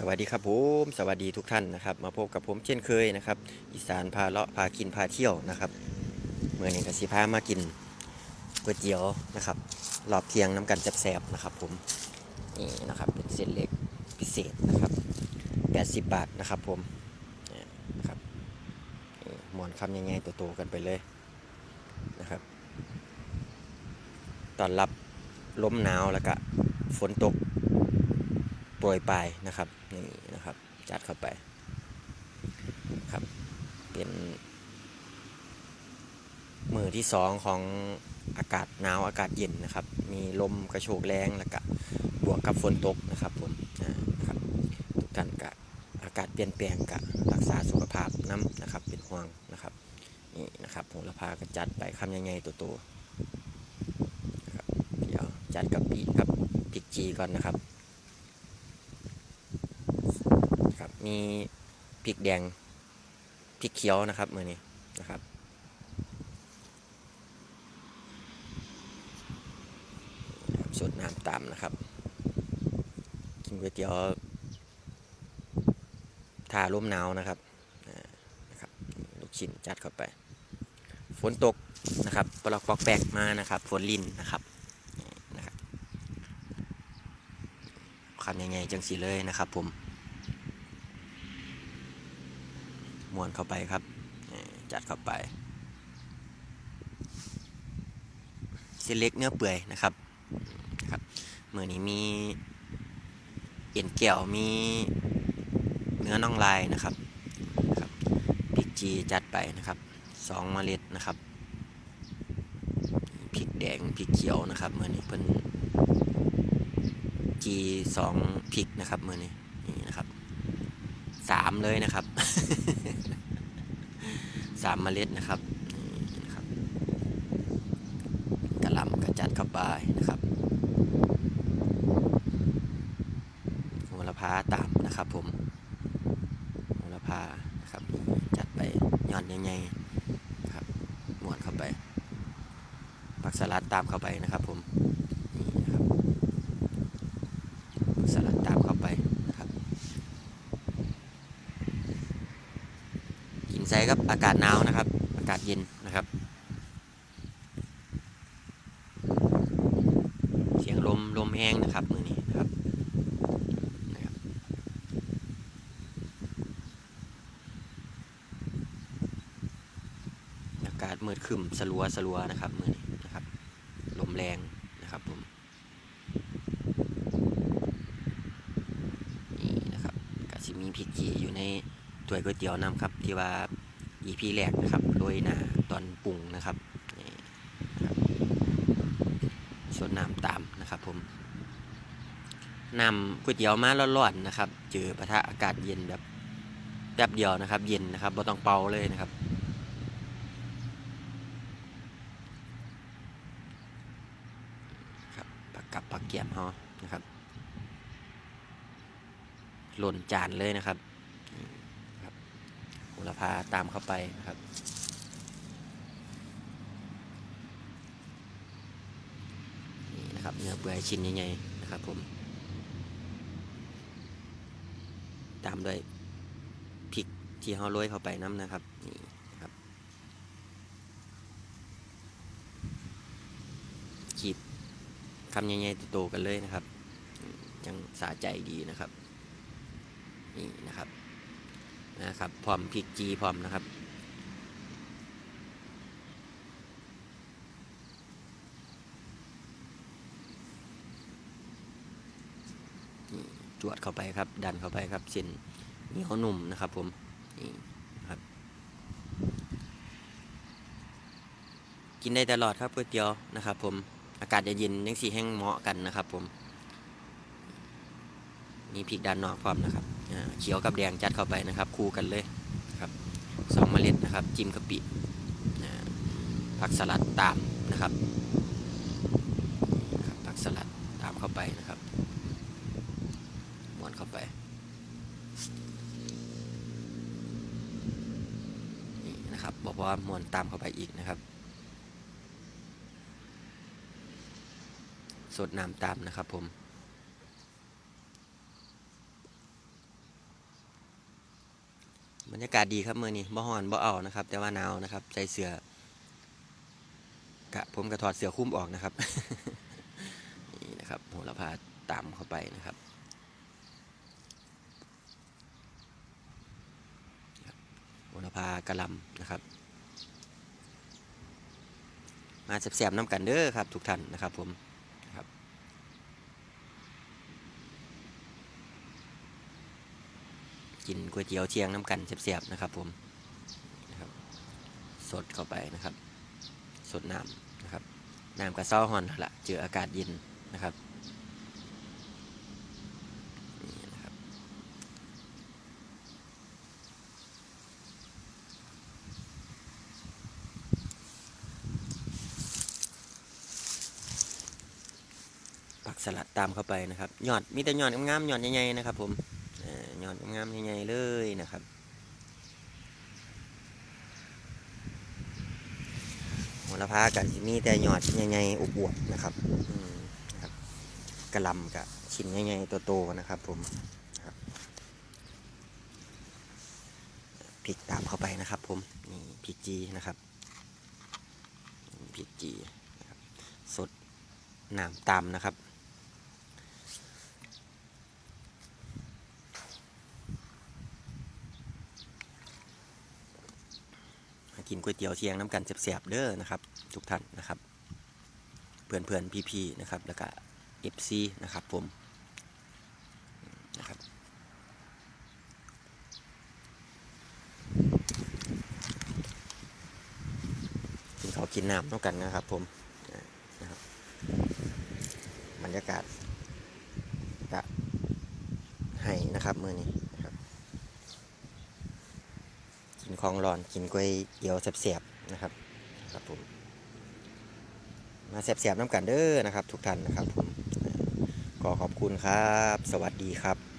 สวัสดีครับผมสวัสดีทุกท่านนะครับ มาพบกับผมเช่นเคยนะครับ อีสานพาเลาะพากินพาเที่ยวนะครับเมื่อนี้ก็สิพามากินก๋วยเตี๋ยวนะครับรอบเทียงน้ำกันแสบๆนะครับ ผมนี่นะครับเป็นเส้นเล็กพิเศษนะครับ 80 บาทนะครับผมนี่นะครับหมอนคำยังไงโตกันไปเลยนะครับตอนรับลมหนาวแล้วก็ฝนตกโปรยปลายนะครับ จัดเข้าไปครับ เป็นมือที่สองของอากาศหนาวอากาศเย็นนะครับ มีลมกระโชกแรงแล้วก็บวกกับฝนตกนะครับผมนะครับทุกท่านกะอากาศเปลี่ยนแปลงกะรักษาสุขภาพน้ำนะครับ เป็นห่วงนะครับนี่นะครับโหระพากระจัดไปคำยังไงตัวโตๆนะครับเดี๋ยวจัดกับปีกับพริกจีก่อนนะครับ ครับ มีพริกแดงพริกเขียวนะครับมือนี้นะครับสดน้ำตามนะครับ กินก๋วยเตี๋ยวทาร่มหนาวนะครับนะครับ ลูกชิ้นจัดเข้าไป ฝนตกนะครับปลอกปอกแปกมานะครับ ฝนลินนะครับนี่นะครับคำยังไงจังสีเลยนะครับผม ม้วนเข้าไปครับ จัดเข้าไปเส้นเล็กเนื้อเปื่อยนะครับครับมือนี้มีเอ็นแก้วมีเนื้อน่องลายนะครับครับพริกจีจัดไปนะครับสองเมล็ดนะครับพริกแดงพริกเขียวนะครับมือนี้เพิ่นจีสองพริกนะครับมือนี้นี่นะครับสามเลยนะครับ สามเมล็ดนะครับนะครับกระลำกระจัดเข้าไปนะครับโหระพาตามนะครับผมโหระพานะครับจัดไปย่อนยังไงนะครับม้วนเข้าไปผักสลัดตามเข้าไปนะครับผมนี่นะครับผักสลัดตามเข้าไปนะครับ ใส่ครับอากาศหนาวนะครับ อากาศเย็นนะครับ เสียงลมลมแห้งนะครับมือนี้นะครับนะครับ อากาศมืดคึมสลัวสลัวนะครับมือนี้นะครับ ลมแรงนะครับผมนี่นะครับกสิมีพริกจีอยู่ในถ้วยก๋วยเตี๋ยวน้ำครับที่ว่า EP แรกนะครับโรยหน้าตอนปรุงนะครับนี่นะครับส่วนน้ำตามนะครับผมนำก๋วยเตี๋ยวมาร้อนๆนะครับ เจอปะทะอากาศเย็นแบบแป๊บเดียวนะครับ เย็นนะครับบ่ต้องเป่าเลยนะครับครับผักกับผักเกียมฮานะครับหล่นจานเลยนะครับ โหระพาตามเข้าไปนะครับ นี่นะครับเนื้อเปื่อยชิ้นใหญ่ๆนะครับผม ตามด้วยพริกที่เราโรยเข้าไปน้ำนะครับนี่นครับขีดคำใหญ่ๆโตๆกันเลยนะครับ ยังสาใจดีนะครับ นี่นะครับ นะครับพร้อมพริกจีพร้อมนะครับจวดเข้าไปครับ ดันเข้าไปครับเส้นเหนียวนุ่มนะครับ ผมนี่ครับ กินได้ตลอดครับก๋วยเตี๋ยวนะครับ ผมอากาศจะเย็นยังสีแห้งเหมาะกันนะครับ ผม นี่พริกด้านนอกพร้อมนะครับ เขียวกับแดงจัดเข้าไปนะครับ คู่กันเลยครับสองเมล็ดนะครับ จิ้มกะปิผักสลัดตามนะครับนะครับผักสลัดตามเข้าไปนะครับม้วนเข้าไปนี่นะครับบอกว่าม้วนตามเข้าไปอีกนะครับสดน้ำตามนะครับผม บรรยากาศดีครับเมื้อนี้บ่ฮ้อนบ่เอานะครับ แต่ว่าหนาวนะครับ ใส่เสือกะผมก็ถอดเสือคลุมออกนะครับ นี่นะครับโหระพาตามเข้าไปนะครับโหระพากระลำนะครับ มาแซ่บๆน้ำกันเด้อครับทุกท่านนะครับผมนะครับ กินก๋วยเตี๋ยวเชียงน้ำกันแซ่บๆนะครับผมนะครับสดเข้าไปนะครับ สดน้ำนะครับน้ำกระซ้อฮอนแล้วละเจออากาศเย็นนะครับักสลัดตามเข้าไปนะครับยอดมีแต่ยอดงามๆยอดใหญ่ๆนะครับผม ยอดงามๆใหญ่ๆเลยนะครับโหระพากันมีแต่ยอดใหญ่ๆอวบๆนะครับอืมนะครับกระลำกับชิ้นใหญ่ๆโตๆนะครับ ผมพริกตามเข้าไปนะครับ ผมนี่พริกจีนะครับพริกจีสดน้ำตามนะครับ มา ก๋วยเตี๋ยวเชียงน้ำกันเสียบๆเด้อนะครับ ทุกท่านนะครับ เพื่อนเพื่อนพี่พี่ๆนะครับ แล้วก็เอฟซีนะครับผมนะครับกินข้าวกินน้ำน้ำกันนะครับผมนะครับบรรยากาศจะให้นะครับมือนี้ นครับกินของร้อนกินก๋วยเตี๋ยวแสบๆนะครับครับผมมาแสบๆน้ำกันเด้อนะครับ ทุกท่านนะครับผมก็ขอบคุณครับ สวัสดีครับ